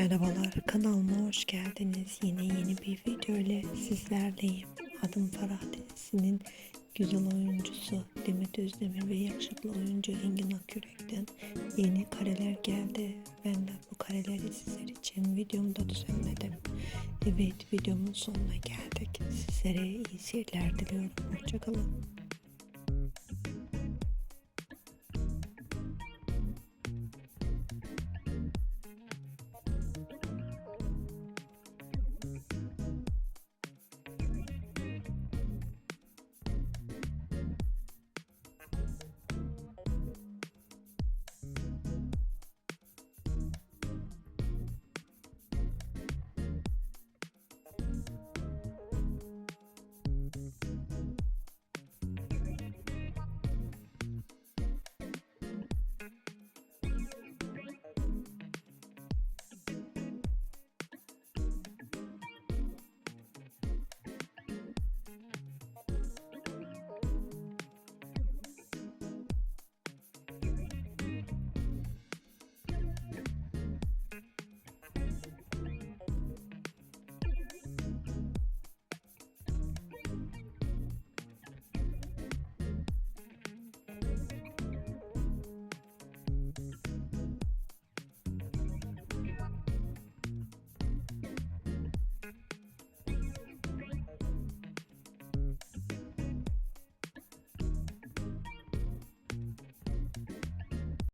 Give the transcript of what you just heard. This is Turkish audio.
Merhabalar kanalıma hoş geldiniz. Yine yeni bir video ile sizlerleyim. Adım Farah dizisinin güzel oyuncusu Demet Özdemir ve yakışıklı oyuncu Engin Akürek'ten yeni kareler geldi. Ben de bu kareleri sizler için videomda düzenledim. Evet videomun sonuna geldik. Sizlere iyi seyirler diliyorum. Hoşçakalın.